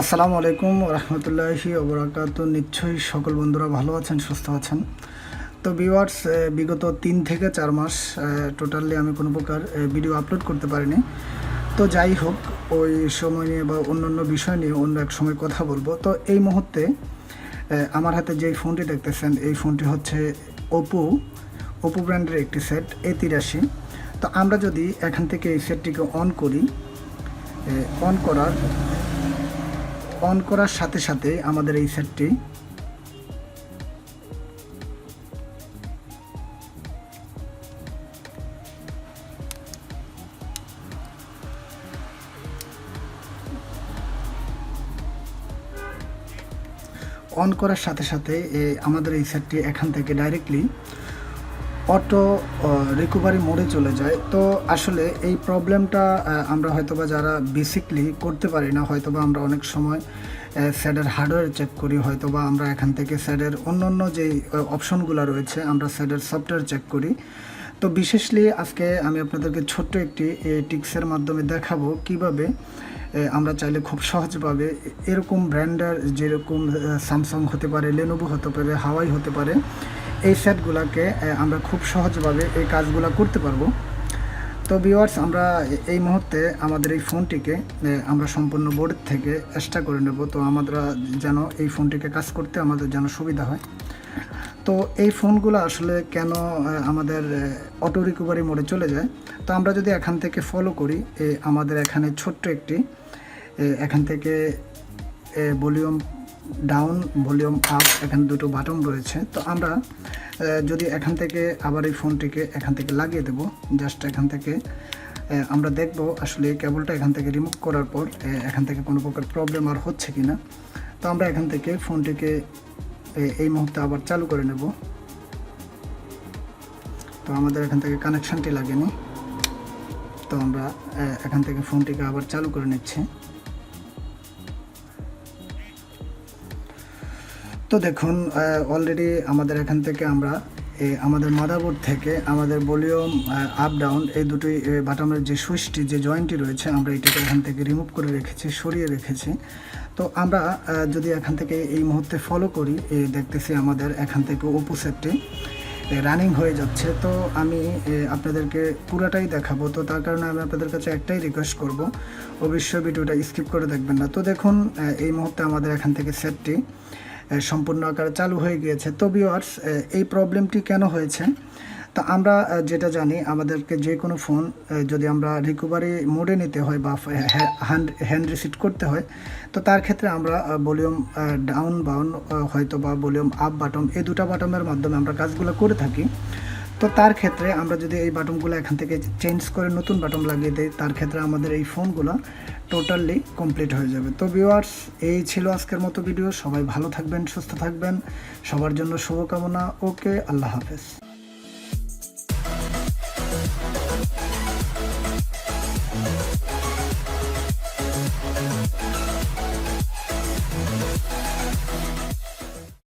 আসসালামু আলাইকুম রহমতুল্লাহি ওবরাকাত নিশ্চয়ই সকল বন্ধুরা ভালো আছেন, সুস্থ আছেন। তো ভিউয়ার্স বিগত তিন থেকে চার মাস টোটালি আমি কোনো প্রকার ভিডিও আপলোড করতে পারিনি। তো যাই হোক, ওই সময় নিয়ে বা অন্যান্য বিষয় নিয়ে অন্য এক সময় কথা বলব। তো এই মুহূর্তে আমার হাতে যেই ফোনটি দেখতেছেন, এই ফোনটি হচ্ছে ওপো ওপো ব্র্যান্ডের একটি সেট এ তিরাশি। তো আমরা যদি এখান থেকে এই সেটটিকে অন করি অন করার অন করার সাথে সাথে আমাদের এই সেটটি অন করার সাথে সাথে আমাদের এই সেটটি এখান থেকে ডাইরেক্টলি অটো রিকভারি মোডে চলে যায়। তো আসলে এই প্রবলেমটা আমরা হয়তোবা যারা বেসিকলি করতে পারি না, হয়তোবা আমরা অনেক সময় স্যাডের হার্ডওয়্যার চেক করি, হয়তোবা আমরা এখান থেকে স্যাডের অন্য অন্য যেই অপশনগুলো রয়েছে, আমরা স্যাডের সফটওয়্যার চেক করি। তো বিশেষলি আজকে আমি আপনাদেরকে ছোট্ট একটি টিক্সের মাধ্যমে দেখাবো কীভাবে আমরা চাইলে খুব সহজভাবে এরকম ব্র্যান্ডার যেরকম স্যামসাং হতে পারে লেনোভো হতে পারে হাওয়াই হতে পারে এই সেটগুলোকে আমরা খুব সহজভাবে এই কাজগুলো করতে পারব। তো ভিওয়ার্স আমরা এই মুহূর্তে আমাদের এই ফোনটিকে আমরা সম্পূর্ণ বোর্ড থেকে এক্সট্রা করে নেব। তো আমরা যেন এই ফোনটিকে কাজ করতে আমাদের যেন সুবিধা হয়। তো এই ফোনগুলো আসলে কেন আমাদের অটো রিকভারি মোডে চলে যায়? তো আমরা যদি এখান থেকে ফলো করি আমাদের এখানে ছোট্ট একটি এখান থেকে ভলিউম ডাউন ভলিউম আপ এখানে দুটো বাটন রয়েছে। তো আমরা যদি এখান থেকে আবার এই ফোনটিকে এখান থেকে লাগিয়ে দেব জাস্ট এখান থেকে আমরা দেখব আসলে কেবলটা এখান থেকে রিমুভ করার পর এখান থেকে কোনো প্রকার প্রবলেম আর হচ্ছে কি না তো আমরা এখান থেকে ফোনটিকে এই মুহূর্তে আবার চালু করে নেব। তো আমাদের এখান থেকে কানেকশানটি লাগেনি তো আমরা এখান থেকে ফোনটিকে আবার চালু করে নিচ্ছি। তো দেখুন অলরেডি আমাদের এখান থেকে আমরা আমাদের মাদারবোর্ড থেকে আমাদের ভলিউম আপ ডাউন এই দুটোই বাটামের যে সুইচটি, যে জয়েন্টটি রয়েছে, আমরা এটাকে এখান থেকে রিমুভ করে রেখেছি, সরিয়ে রেখেছি। তো আমরা যদি এখান থেকে এই মুহূর্তে ফলো করি এই দেখতেছি আমাদের এখান থেকে ওপো সেটটি রানিং হয়ে যাচ্ছে। তো আমি আপনাদেরকে পুরাটাই দেখাবো। তো তার কারণে আমি আপনাদের কাছে একটাই রিকোয়েস্ট করব, অবশ্যই ভিডিওটা স্কিপ করে দেখবেন না। তো দেখুন এই মুহূর্তে আমাদের এখান থেকে সেটটি সম্পূর্ণ আকারে চালু হয়ে গিয়েছে। তো ভিওয়ার্স এই প্রবলেমটি কেন হয়েছে? তো আমরা যেটা জানি, আমাদেরকে যে কোনো ফোন যদি আমরা রিকভারি মোডে নিতে হয় বা হ্যান্ড হ্যান্ড রিসিট করতে হয়, তো তার ক্ষেত্রে আমরা ভলিউম ডাউন বাউন হয়তো বা ভলিউম আপ বাটম এই দুটা বাটমের মাধ্যমে আমরা কাজগুলো করে থাকি। তো তার ক্ষেত্রে আমরা যদি এই বাটনগুলো এখান থেকে চেঞ্জ করে নতুন বাটন লাগিয়ে দিই, তার ক্ষেত্রে আমাদের এই ফোনগুলো টোটালি কমপ্লিট হয়ে যাবে। তো ভিউয়ার্স এই ছিল আজকের মতো ভিডিও সবাই ভালো থাকবেন, সুস্থ থাকবেন। সবার জন্য শুভকামনা। ওকে, আল্লাহ হাফেজ।